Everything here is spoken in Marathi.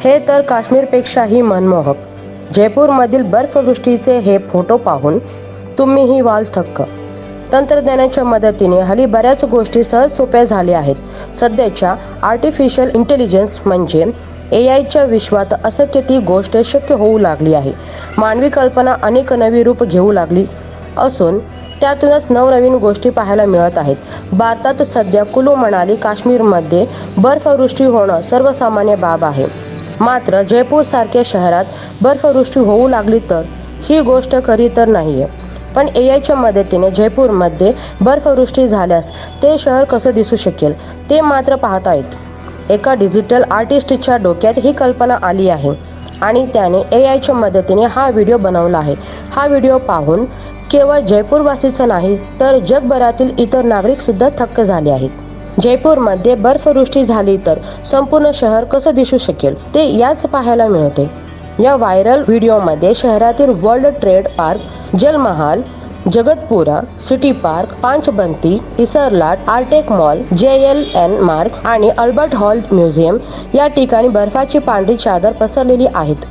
हे तर काश्मीरपेक्षाही मनमोहक. जयपूरमधील बर्फवृष्टीचे हे फोटो पाहून तुम्हीही व्हाल थक्क. तंत्रज्ञानाच्या मदतीने हल्ली बऱ्याच गोष्टी सहज सोप्या झाल्या आहेत. सध्याच्या आर्टिफिशियल इंटेलिजन्स म्हणजे ए आयच्या विश्वात असं ती गोष्ट शक्य होऊ लागली आहे. मानवी कल्पना अनेक नवी रूप घेऊ लागली असून त्यातूनच नवनवीन गोष्टी पाहायला मिळत आहेत. भारतात सध्या कुलू मनाली काश्मीरमध्ये बर्फवृष्टी होणं सर्वसामान्य बाब आहे. मात्र जयपूर सारख्या शहरात बर्फवृष्टी होऊ लागली तर ही गोष्ट खरी तर नाहीये. पण ए आयच्या मदतीने जयपूरमध्ये बर्फवृष्टी झाल्यास ते शहर कसं दिसू शकेल ते मात्र पाहतायत. एका डिजिटल आर्टिस्टच्या डोक्यात ही कल्पना आली आहे आणि त्याने ए आयच्या मदतीने हा व्हिडिओ बनवला आहे. हा व्हिडिओ पाहून केवळ जयपूरवासीचं नाही तर जगभरातील इतर नागरिकसुद्धा थक्क झाले आहेत. जयपूरमध्ये बर्फवृष्टी झाली तर संपूर्ण शहर कसं दिसू शकेल ते याच पाहायला मिळते. या व्हायरल व्हिडिओमध्ये शहरातील world trade park Jalmahal Jagatpura city park Panchbatti Isarlat Artech mall J L N Marg आणि अल्बर्ट हॉल म्युझियम या ठिकाणी बर्फाची पांढरी चादर पसरलेली आहेत.